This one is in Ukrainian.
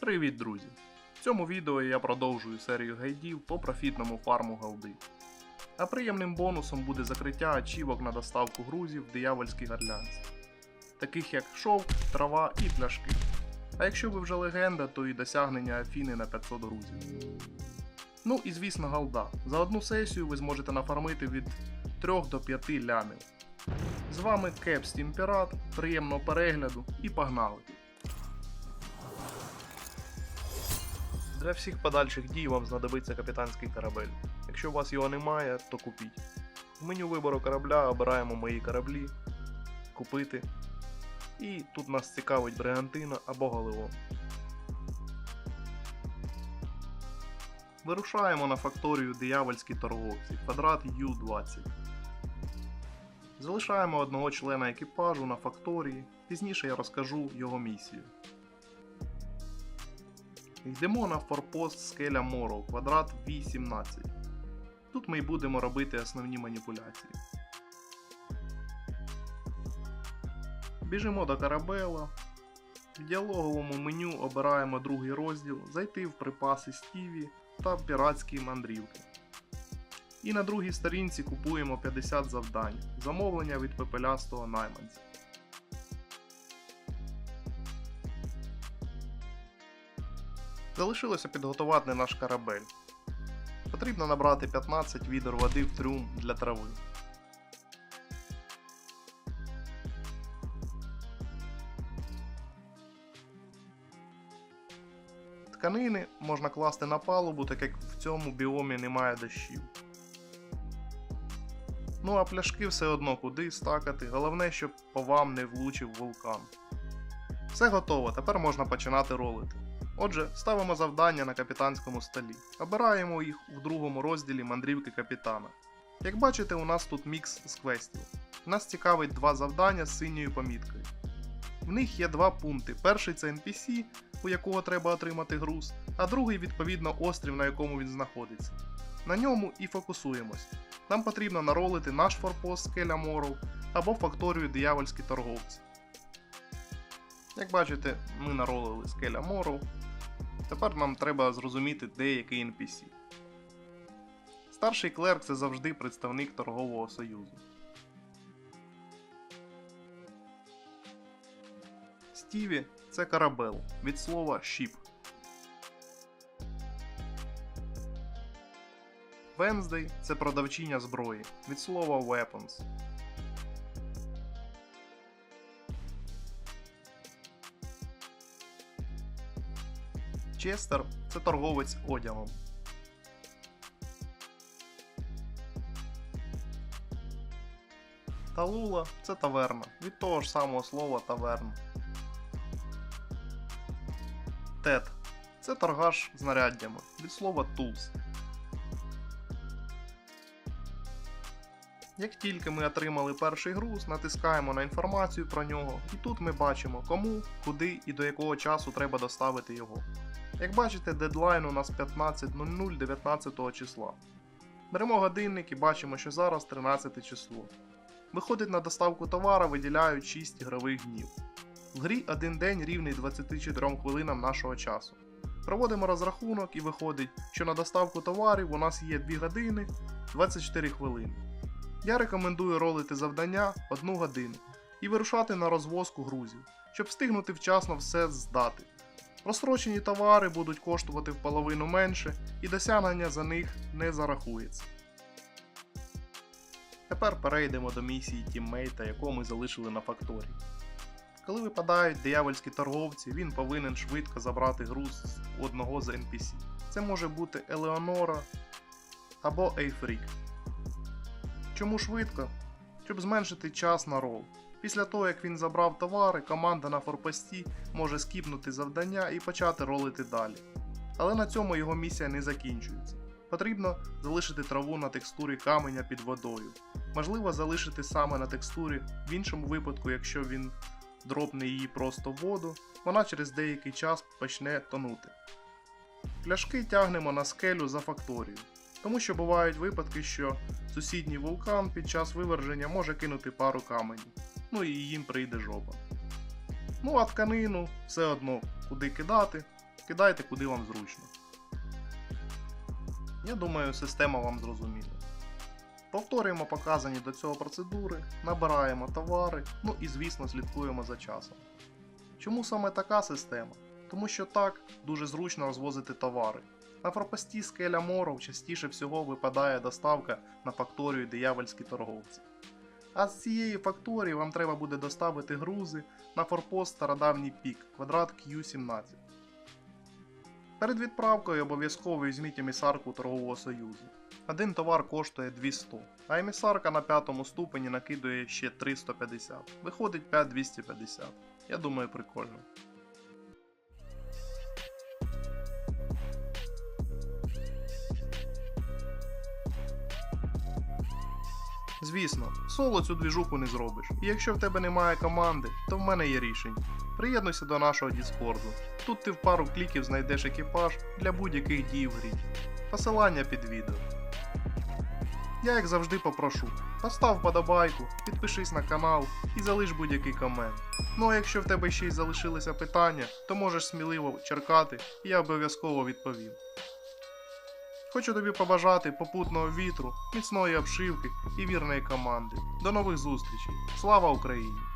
Привіт, друзі! В цьому відео я продовжую серію гайдів по профітному фарму голди. А приємним бонусом буде закриття ачівок на доставку грузів в диявольській гарлянці, таких як шовк, трава і пляшки. А якщо ви вже легенда, то і досягнення Афіни на 500 грузів. Ну і звісно, голда. За одну сесію ви зможете нафармити від 3 до 5 лямів. З вами Кепстім Пірат, приємного перегляду і погнали! Для всіх подальших дій вам знадобиться капітанський корабель. Якщо у вас його немає, то купіть. В меню вибору корабля обираємо мої кораблі, купити. І тут нас цікавить бригантина або галеон. Вирушаємо на факторію диявольські торговці, квадрат Ю-20. Залишаємо одного члена екіпажу на факторії, пізніше я розкажу його місію. Йдемо на форпост скеля Моро, квадрат V17. Тут ми й будемо робити основні маніпуляції. Біжимо до корабела. В діалоговому меню обираємо другий розділ Зайти в припаси Стіві та піратські мандрівки. І на другій сторінці купуємо 50 завдань, замовлення від пепелястого найманця. Залишилося підготувати наш корабель. Потрібно набрати 15 відер води в трюм для трави. Тканини можна класти на палубу, так як в цьому біомі немає дощів. Ну а пляшки все одно куди стакати, головне, щоб по вам не влучив вулкан. Все готово, тепер можна починати ролити. Отже, ставимо завдання на капітанському столі. Обираємо їх у другому розділі мандрівки капітана. Як бачите, у нас тут мікс з квестів. Нас цікавить два завдання з синьою поміткою. В них є два пункти. Перший це NPC, у якого треба отримати груз, а другий, відповідно, острів, на якому він знаходиться. На ньому і фокусуємось. Нам потрібно наролити наш форпост скеля Моров або факторію диявольські торговці. Як бачите, ми наролили скеля Моров. Тепер нам треба зрозуміти деякий NPC. Старший клерк це завжди представник торгового союзу. Стіві це корабел від слова ship. Венздей це продавчиня зброї від слова weapons. Честер це торговець одягом. Талула це таверна від того ж самого слова таверна. Тет це торгаш знаряддями від слова tools. Як тільки ми отримали перший груз, натискаємо на інформацію про нього, і тут ми бачимо кому, куди і до якого часу треба доставити його. Як бачите, дедлайн у нас 15.00 19 числа. Беремо годинник і бачимо, що зараз 13 число. Виходить на доставку товара виділяють 6 ігрових днів. В грі один день рівний 24 хвилинам нашого часу. Проводимо розрахунок і виходить, що на доставку товарів у нас є 2 години 24 хвилини. Я рекомендую ролити завдання 1 годину і вирушати на розвозку грузів, щоб встигнути вчасно все здати. Розстрочені товари будуть коштувати в половину менше і досягнення за них не зарахується. Тепер перейдемо до місії тіммейта, яку ми залишили на факторії. Коли випадають диявольські торговці, він повинен швидко забрати груз з одного з NPC. Це може бути Елеонора або Ейфрік. Чому швидко? Щоб зменшити час на рол. Після того, як він забрав товари, команда на форпості може скіпнути завдання і почати ролити далі. Але на цьому його місія не закінчується. Потрібно залишити траву на текстурі каменя під водою. Можливо, залишити саме на текстурі, в іншому випадку, якщо він дропне її просто в воду, вона через деякий час почне тонути. Пляшки тягнемо на скелю за факторію, тому що бувають випадки, що сусідній вулкан під час виверження може кинути пару каменів, ну і їм прийде жопа. Ну а тканину все одно куди кидати, Скидайте куди вам зручно. Я думаю, система вам зрозуміла. Повторюємо показані до цього процедури, набираємо товари, ну і звісно слідкуємо за часом. Чому саме така система? Тому що так дуже зручно розвозити товари. На форпості скеля Моров частіше всього випадає доставка на факторію диявольські торговці. А з цієї факторії вам треба буде доставити грузи на форпост Стародавній Пік, квадрат Q17. Перед відправкою обов'язково візьміть емісарку торгового союзу. Один товар коштує 200, а емісарка на п'ятому ступені накидує ще 350. Виходить 5250. Я думаю, прикольно. Звісно, соло цю двіжуху не зробиш. І якщо в тебе немає команди, то в мене є рішення. Приєднуйся до нашого Діскорду. Тут ти в пару кліків знайдеш екіпаж для будь-яких дій в грі. Посилання під відео. Я як завжди попрошу, постав подобайку, підпишись на канал і залиш будь-який комент. Ну а якщо в тебе ще й залишилися питання, то можеш сміливо черкати, і я обов'язково відповім. Хочу тобі побажати попутного вітру, міцної обшивки і вірної команди. До нових зустрічей. Слава Україні!